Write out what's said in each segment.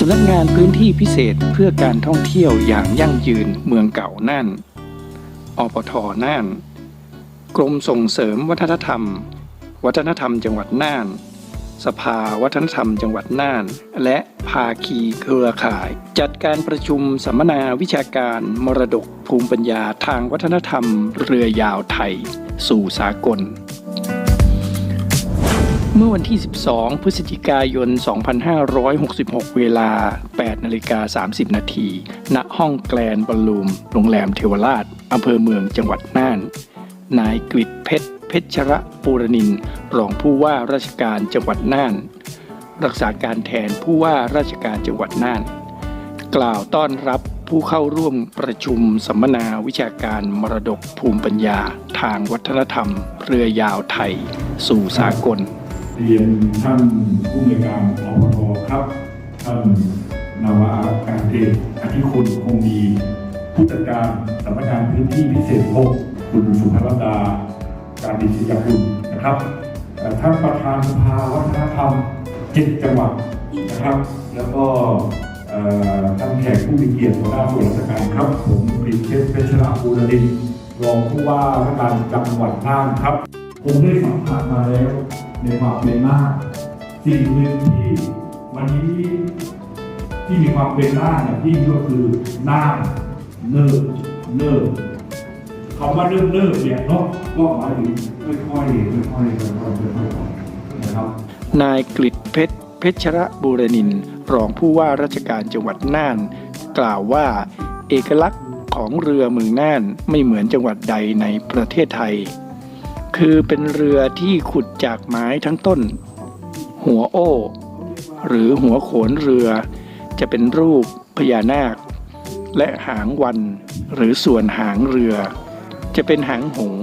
สำนักงานพื้นที่พิเศษเพื่อการท่องเที่ยวอย่างยั่งยืนเมืองเก่าน่าน อปทน่าน กรมส่งเสริมวัฒนธรรม วัฒนธรรมจังหวัดน่าน สภาวัฒนธรรมจังหวัดน่าน และภาคีเครือข่าย จัดการประชุมสัมมนาวิชาการมรดกภูมิปัญญาทางวัฒนธรรม เรือยาวไทย สู่สากล เมื่อวันที่ 12 พฤศจิกายน 2566 เวลา 8นาฬิกา30 นาที ณ ห้องแกลนบอลลูม โรงแรมเทวราช อำเภอเมืองจังหวัดน่าน นายกฤษเพชร เพชระปูรนิน รองผู้ว่าราชการจังหวัดน่าน รักษาการแทนผู้ว่าราชการจังหวัดน่าน กล่าวต้อนรับผู้เข้าร่วมประชุมสัมมนาวิชาการมรดกภูมิปัญญา ทางวัฒนธรรม เรือยาวไทย สู่สากล เรียนท่านผู้อำนวยการอปทครับ ท่านนาวาอากาศเอกอธิคุณคงดีผู้จัดการสำนักงานพื้นที่พิเศษหกคุณสุภรดา การดิศยาคุณนะครับท่านประธานสภาวัฒนธรรมเจ็ดจังหวัดนะครับ แล้วก็ท่านแขกผู้มีเกียรติหัวหน้าส่วนราชการครับ ผมกฤษเพชรเพชรบูรดินรองผู้ว่าราชการจังหวัดน่านครับ ผมได้สัมผัสมาแล้วในความเป็นน่าสิ่งหนึ่งที่วันนี้ที่มีความเป็นน่านอย่างยิ่งก็คือน่าเนิบเนิบคำว่าเริ่มเนิบเนี่ยเนาะก็หมายถึงค่อยๆค่อยๆค่อยๆค่อยๆนะครับนายกฤษเพชรเพชรบูรนินทร์รองผู้ว่าราชการจังหวัดน่าน กล่าวว่า เอกลักษณ์ของเรือเมืองน่านไม่เหมือนจังหวัดใดในประเทศไทย คือเป็นเรือที่ขุดจากไม้ทั้งต้น หัวโอ้ หรือหัวโขนเรือ จะเป็นรูปพญานาค และหางวัน หรือส่วนหางเรือ จะเป็นหางหง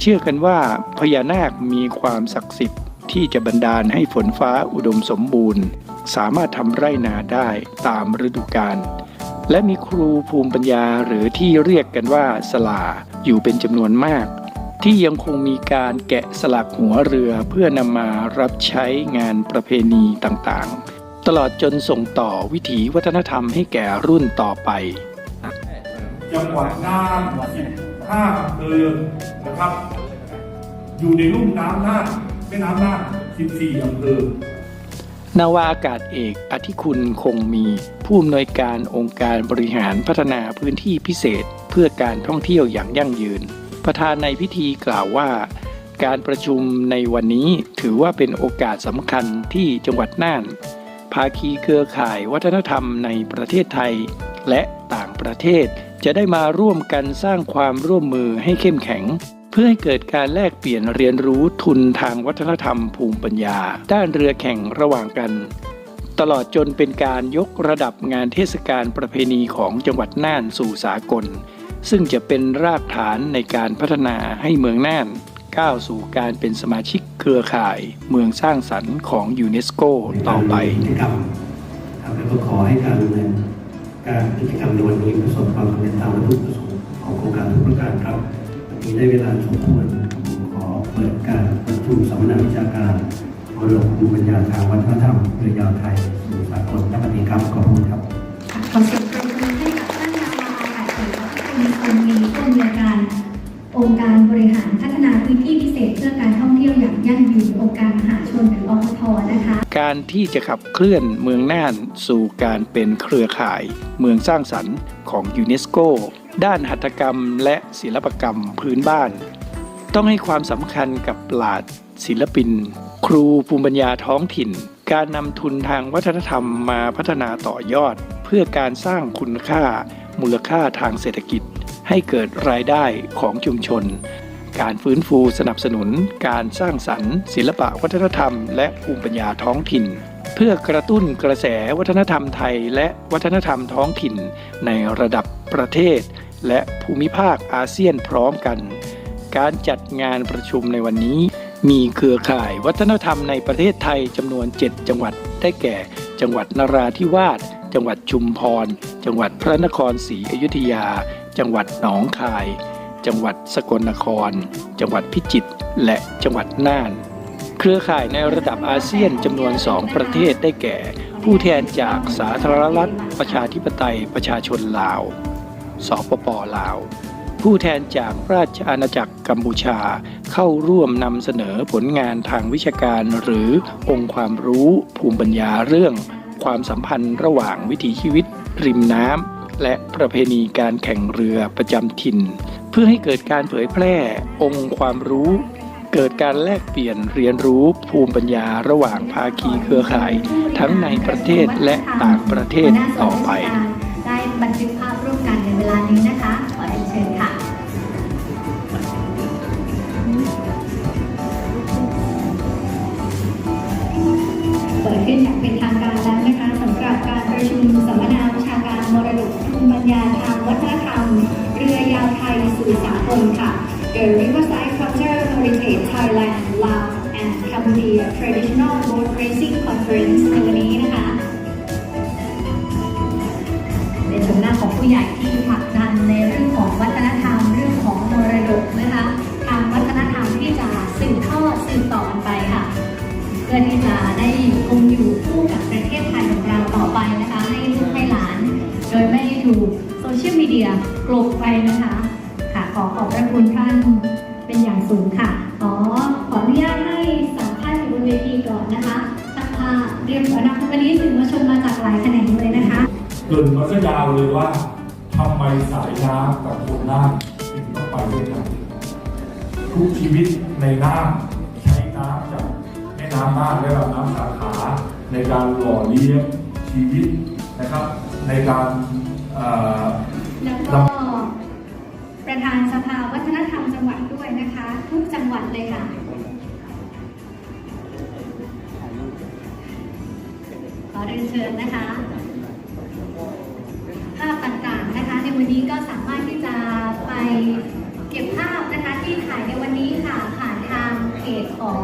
เชื่อกันว่าพญานาคมีความศักดิ์สิทธิ์ที่จะบันดาลให้ฝนฟ้าอุดมสมบูรณ์ สามารถทำไร่นาได้ตามฤดูกาลและมีครูภูมิปัญญาหรือที่เรียกกันว่าสลาอยู่เป็นจำนวนมาก ที่ยังคงมีการแกะสลักหัวเรือเพื่อนำมารับใช้งานประเพณีต่างๆ ตลอดจนส่งต่อวิถีวัฒนธรรมให้แก่รุ่นต่อไป จังหวัดน่านห้าอำเภอนะครับ อยู่ในลุ่มน้ำน่านแม่น้ำน่าน14อำเภอนาวาอากาศเอกอธิคุณคงมี ผู้อำนวยการองค์การบริหารพัฒนาพื้นที่พิเศษ เพื่อการท่องเที่ยวอย่างยั่งยืน ประธานในพิธีกล่าวว่า การประชุมในวันนี้ถือว่าเป็นโอกาสสำคัญที่จังหวัดน่าน ภาคีเครือข่ายวัฒนธรรมในประเทศไทย และต่างประเทศจะได้มาร่วมกันสร้างความร่วมมือให้เข้มแข็ง เพื่อให้เกิดการแลกเปลี่ยนเรียนรู้ทุนทางวัฒนธรรมภูมิปัญญา ด้านเรือแข่งระหว่างกัน ตลอดจนเป็นการยกระดับงานเทศกาลประเพณีของจังหวัดน่านสู่สากล ซึ่งจะเป็นรากฐานในการพัฒนาให้เมืองน่าน ก้าวสู่การเป็นสมาชิกเครือข่ายเมืองสร้างสรรค์ของยูเนสโกต่อไปกิจกรรมครับแล้วก็ขอให้การดำเนินการกิจกรรมในวันนี้ประสบความสำเร็จตามวัตถุประสงค์ของโครงการทุกประการครับวันนี้ได้เวลาสมควรผมขอเปิดการประชุมสัมมนาวิชาการมรดกภูมิปัญญาทางวัฒนธรรมเรือยาวไทยสู่สากลณวันนี้ครับขอบคุณครับ องค์การบริหารพัฒนาพื้นที่พิเศษเพื่อการท่องเที่ยวอย่างยั่งยืนองค์การมหาชนหรืออพทนะคะ การที่จะขับเคลื่อนเมืองน่านสู่การเป็นเครือข่าย เมืองสร้างสรรค์ของยูเนสโก ด้านหัตถกรรมและศิลปกรรมพื้นบ้าน ต้องให้ความสำคัญกับปราดศิลปิน ครูภูมิปัญญาท้องถิ่น การนำทุนทางวัฒนธรรมมาพัฒนาต่อยอด เพื่อการสร้างคุณค่ามูลค่าทางเศรษฐกิจ ให้เกิดรายได้ของชุมชน การฟื้นฟูสนับสนุน การสร้างสรรค์ ศิลปะวัฒนธรรม และภูมิปัญญาท้องถิ่น เพื่อกระตุ้นกระแสวัฒนธรรมไทย และวัฒนธรรมท้องถิ่น ในระดับประเทศ และภูมิภาคอาเซียนพร้อมกัน การจัดงานประชุมในวันนี้ มีเครือข่ายวัฒนธรรมในประเทศไทยจำนวน 7 จังหวัดได้แก่ จังหวัดนราธิวาส จังหวัดชุมพร จังหวัดพระนครศรีอยุธยา จังหวัดหนองคาย จังหวัดสกลนคร จังหวัดพิจิตร และจังหวัดน่าน เครือข่ายในระดับอาเซียนจำนวน 2 ประเทศได้แก่ ผู้แทนจากสาธารณรัฐ ประชาธิปไตย ประชาชนลาว สปปลาวผู้แทนจากราชอาณาจักรกัมพูชาเข้าร่วมนำเสนอผลงานทางวิชาการหรือองค์ความรู้ภูมิปัญญาเรื่อง ความสัมพันธ์ระหว่างวิถีชีวิต ริมน้ำและประเพณีการแข่งเรือประจำถิ่น เพื่อให้เกิดการเผยแพร่องค์ความรู้ เกิดการแลกเปลี่ยนเรียนรู้ภูมิปัญญาระหว่างภาคีเครือข่าย ทั้งในประเทศและต่างประเทศต่อไป ได้บันทึกภาพร่วมกันในเวลานี้นะคะ ขอเรียนเชิญค่ะเปิดขึ้นอย่างเป็น การแล้วนะคะสำหรับการประชุมสัมมนาวิชาการมรดกภูมิปัญญาทางวัฒนธรรม เรือยาวไทยสู่สากลค่ะ The Riverside Culture Heritage Thailand Laos and Cambodia Traditional Boat Racing Conference พระคุณท่านเป็นอย่างสูงค่ะขอขออนุญาตให้สัมภาษณ์อยู่บนเวทีก่อนนะคะสักพาเรียนขอนำวันนี้สื่อมวลชนมาจากหลายแขนงเลยนะคะเกินมาซะยาวเลยว่าทำไมสายน้ำกับคนน้ำถึงต้องไปด้วยกันทุกชีวิตในน้ำใช้น้ำจากแม่น้ำน่านและลำน้ำสาขาในการหล่อเลี้ยงชีวิตนะครับ ในการเอ่อแล้วก็ รียนเชิญนะคะ ภาพต่างๆนะคะ ในวันนี้ก็สามารถที่จะไปเก็บภาพนะคะที่ถ่ายในวันนี้ค่ะผ่านทางเพจของ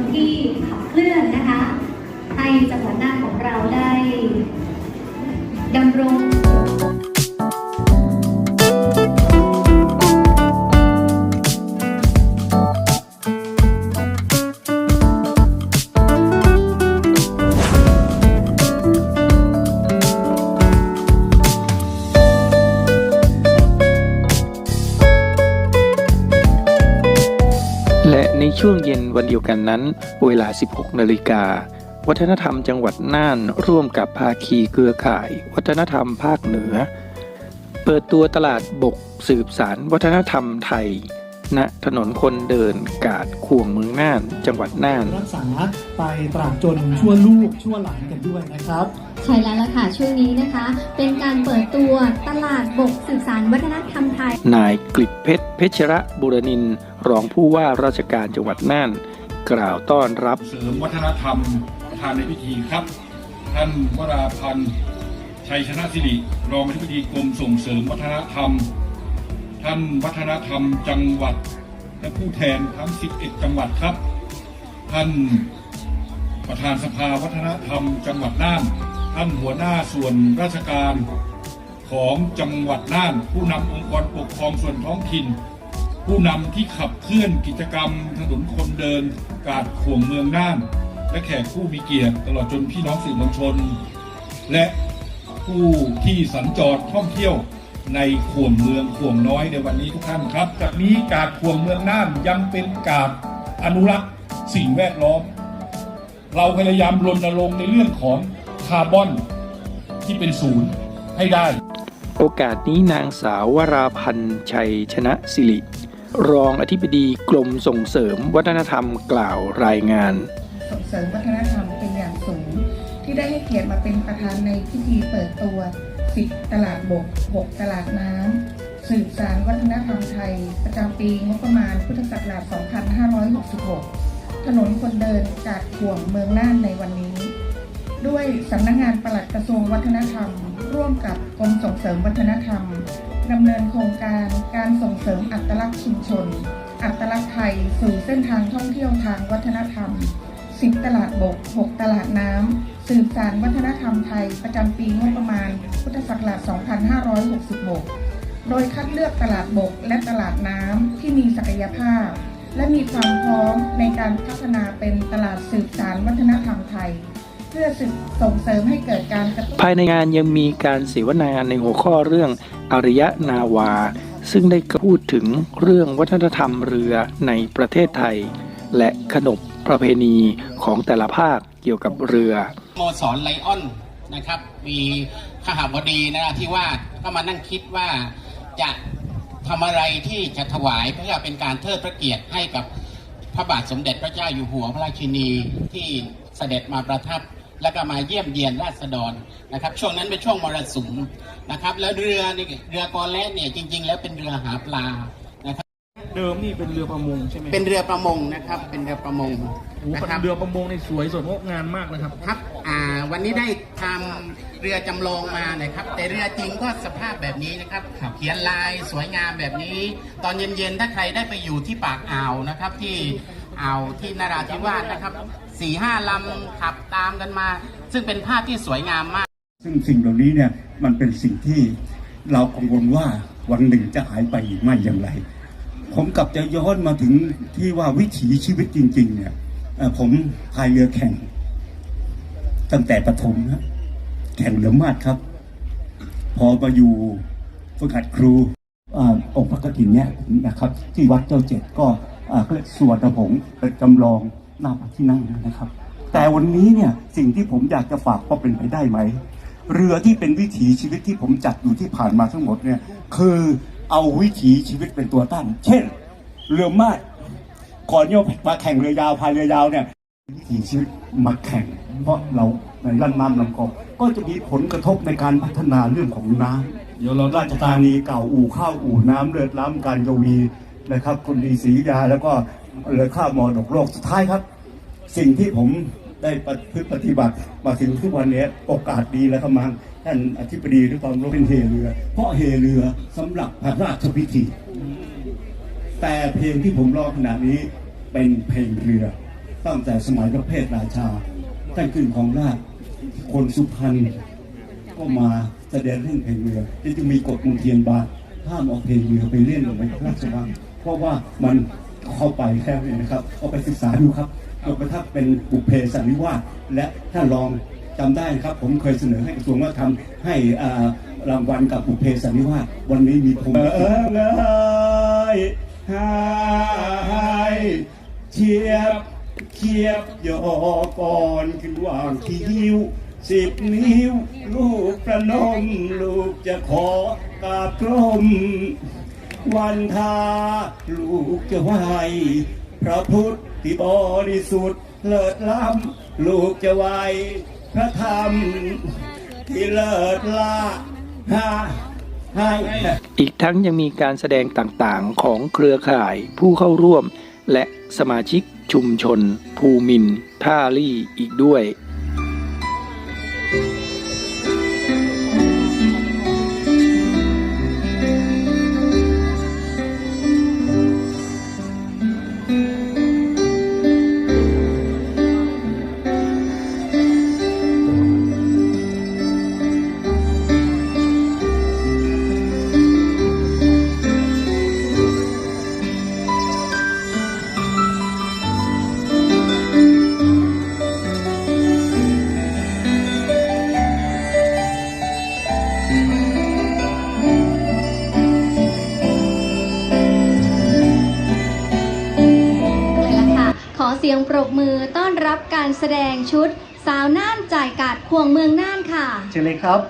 นที่ขับเคลื่อนนะคะ ให้จังหวัดน่านของเราได้ดำรง วงเย็นวันเดียวกันนั้น เวลา 16 นาฬิกา วัฒนธรรมจังหวัดน่านร่วมกับภาคีเครือข่าย วัฒนธรรมภาคเหนือ เปิดตัวตลาดบกสืบสารวัฒนธรรมไทยณถนนคนเดินกาดขวงเมืองน่าน จังหวัดน่าน รักษาไปตราบจนชั่วลูกชั่วหลานกันด้วยนะครับ ใช่แล้วล่ะค่ะช่วงนี้นะคะ เป็นการเปิดตัวตลาดบกสื่อสารวัฒนธรรมไทย นายกฤษเพชรเพชรบุรนินทร์รองผู้ว่าราชการจังหวัดน่าน กล่าวต้อนรับ เสริมวัฒนธรรมประธานในพิธีครับ ท่านวราพันธ์ชัยชนะสิริรองอธิบดีกรมส่งเสริมวัฒนธรรม ท่านวัฒนธรรมจังหวัด และผู้แทนทั้ง 11 จังหวัดครับ ท่านประธานสภาวัฒนธรรม จังหวัดน่าน ท่านหัวหน้าส่วนราชการของจังหวัดน่าน ผู้นำองค์กรปกครองส่วนท้องถิ่น ผู้นำที่ขับเคลื่อนกิจกรรม ถนนคนเดิน กาดข่วงเมืองน่าน และแขกผู้มีเกียรติตลอดจนพี่น้องสื่อมวลชน และผู้ที่สัญจรท่องเที่ยวในข่วงเมืองข่วงน้อยในวันนี้ทุกท่านครับจากนี้กาดข่วงเมืองน่านยังเป็นกาดอนุรักษ์สิ่งแวดล้อม เราพยายามรณรงค์ในเรื่องของคาร์บอนที่เป็นศูนย์ให้ได้ โอกาสนี้นางสาววราพันธ์ชัยชนะสิริ รองอธิบดีกรมส่งเสริมวัฒนธรรมกล่าวรายงาน ส่งเสริมวัฒนธรรมเป็นอย่างสูง ที่ได้ให้เกียรติมาเป็นประธานในพิธีเปิดตัว10ตลาดบก6ตลาดน้ำสืบสารวัฒนธรรมไทย ประจำปีงบประมาณพุทธศักราช 2566 ถนนคนเดินกาดข่วงเมืองน่านในวันนี้ ด้วยสำนักงานปลัดกระทรวงวัฒนธรรม ร่วมกับกรมส่งเสริมวัฒนธรรม ดำเนินโครงการการส่งเสริมอัตลักษณ์ชุมชน อัตลักษณ์ไทย สู่เส้นทางท่องเที่ยวทางวัฒนธรรม 10 ตลาดบก 6 ตลาดน้ำสืบสารวัฒนธรรมไทย ประจำปีงบประมาณ พุทธศักราช 2566 โดยคัดเลือกตลาดบกและตลาดน้ำที่มีศักยภาพ และมีความพร้อมในการพัฒนาเป็นตลาดสืบสารวัฒนธรรมไทย เพื่อสืบส่งเสริมให้เกิดการกระตุ้นภายในงานยังมีการเสวนาในหัวข้อเรื่องอารยนาวา ซึ่งได้พูดถึงเรื่องวัฒนธรรมเรือในประเทศไทย และขนบประเพณีของแต่ละภาคเกี่ยวกับเรือสโมสรไลออนนะครับ มีขหบดีนราธิวาสก็มานั่งคิดว่าจะทำอะไรที่จะถวายเพื่อเป็นการเทิดพระเกียรติให้กับพระบาทสมเด็จพระเจ้าอยู่หัวพระราชินีที่เสด็จมาประทับ แล้วก็มาเยี่ยมเยียนราษฎรนะครับ ช่วงนั้นเป็นช่วงมรสุมนะครับ แล้วเรือนี่เรือกอแลสเนี่ยจริง ๆ แล้วเป็นเรือหาปลานะครับ เดิมนี่เป็นเรือประมงใช่ไหมเป็นเรือประมงนะครับ เป็นเรือประมงโอ้โหนะครับเรือประมงในสวยสดงดงามมากนะครับ ครับอ่าวันนี้ได้ทำเรือจำลองมานะครับ แต่เรือจริงก็สภาพแบบนี้นะครับ เขียนลายสวยงามแบบนี้ ตอนเย็นๆ ถ้าใครได้ไปอยู่ที่ปากอ่าวนะครับ ที่อ่าวที่นราธิวาสนะครับ สี่ห้าลำขับตามกันมา ซึ่งเป็นภาพที่สวยงามมาก ซึ่งสิ่งเหล่านี้เนี่ยมันเป็นสิ่งที่เรากังวลว่าวันหนึ่งจะหายไปอีกไม่อย่างไร ผมกลับจะย้อนมาถึงที่ว่าวิถีชีวิตจริง ๆ เนี่ยผมพายเรือแข่ง ตั้งแต่ประถมนะแข่งเรือมาดครับ พอมาอยู่ฝึกหัดครูอองค์พระกฐินเนี่ยนะครับ ที่วัดเจ้าเจ็ดก็เรียกส่วนระผงเป็นจำลอง หน้าพระที่นั่งนะครับ แต่วันนี้เนี่ยสิ่งที่ผมอยากจะฝากว่าเป็นไปได้ไหม เรือที่เป็นวิถีชีวิตที่ผมจัดอยู่ที่ผ่านมาทั้งหมดเนี่ยคือเอาวิถีชีวิตเป็นตัวตั้ง เช่น เรือมาดก่อนโยมมาแข่งเรือยาวพายเรือยาวเนี่ยวิถีชีวิตมาแข่ง เพราะเราในลั่นน้ำลำคลองก็จะมีผลกระทบในการพัฒนาเรื่องของน้ำเดี๋ยวเราราชธานีเก่าอู่ข้าวอู่น้ำเลือดล้ำการกวีนะครับคนดีศรียาแล้วก็ เรือข้ามมรดกโลกสุดท้ายครับ สิ่งที่ผมได้ปฏิปฏิบัติมาถึงทุกวันนี้โอกาสดีแล้วครับมังท่านอธิบดีด้วยความรู้เป็นเฮเรือ เพราะเฮเรือสำหรับพระราชพิธี แต่เพลงที่ผมร้องขณะนี้เป็นเพลงเรือ ตั้งแต่สมัยพระเพทราชาท่านขึ้นของราชคนสุพรรณก็มาแสดงเรื่องเพลงเรือที่จะมีกฎมนเทียนบาทห้ามเอาเพลงเรือไปเล่นลงในพระราชวังเพราะว่ามัน เข้าไปแค่นี้นะครับเอาไปศึกษาดูครับจนกระทั่งเป็นบุพเพสันนิวาสและถ้าลองจำได้นะครับ ผมเคยเสนอให้กระทรวงวัฒนธรรมให้รางวัลกับบุพเพสันนิวาสวันนี้มีผมเออเอยหายเทียบเทียบยอก่อนขึ้นวางคิ้วสิบนิ้วลูกประนมลูกจะขอกราบกรม วันทา ลูกจะไหวพระพุทธที่บริสุทธิ์เลิศล้ำลูกจะไหวพระธรรม ที่เลิศละหาให้อีกทั้งยังมีการแสดงต่างๆของเครือข่ายผู้เข้าร่วม และสมาชิกชุมชน ภูมินท่าลี่อีกด้วย เสียงปรบมือต้อนรับการแสดงชุด สาวน่านจ่ายกาดควงเมืองน่านค่ะ เชิญเลยครับ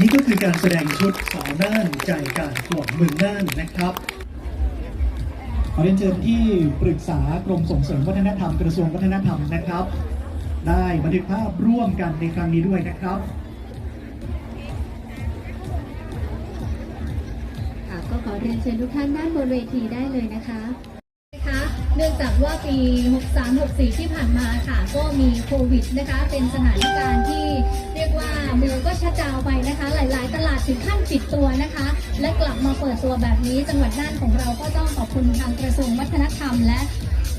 นี่ก็คือการแสดงชุดสาวน่านใจกาดกล่องเมืองน่านนะครับขอเรียนเชิญที่ปรึกษากรมส่งเสริมวัฒนธรรมกระทรวงวัฒนธรรมนะครับ ได้บันทึกภาพร่วมกันในครั้งนี้ด้วยนะครับค่ะก็ขอเรียนเชิญทุกท่านด้านบนเวทีได้เลยนะคะ เนื่องจากว่าปี 63-64 ที่ผ่านมาค่ะ ก็มีโควิดนะคะ เป็นสถานการณ์ที่เรียกว่าเมืองก็ชะจาวไปนะคะ หลายๆ ตลาดถึงขั้นปิดตัวนะคะ และกลับมาเปิดตัวแบบนี้ จังหวัดน่านของเราก็ต้องขอบคุณทางกระทรวงวัฒนธรรม และ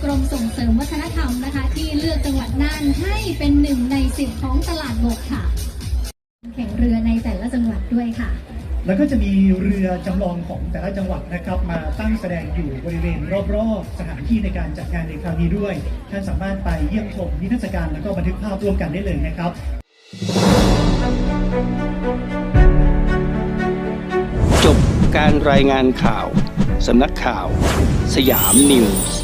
กรมส่งเสริมวัฒนธรรมนะคะ ที่เลือกจังหวัดน่านให้เป็นหนึ่งในสิบของตลาดบกค่ะ แข่งเรือในแต่ละจังหวัดด้วยค่ะ แล้วก็จะมีเรือจำลองของแต่ละจังหวัดนะครับ มาตั้งแสดงอยู่บริเวณรอบๆ สถานที่ในการจัดงานในครั้งนี้ด้วย ท่านสามารถไปเยี่ยมชมนิทรรศการแล้วก็บันทึกภาพร่วมกันได้เลยนะครับจบการรายงานข่าว สำนักข่าว สยามนิวส์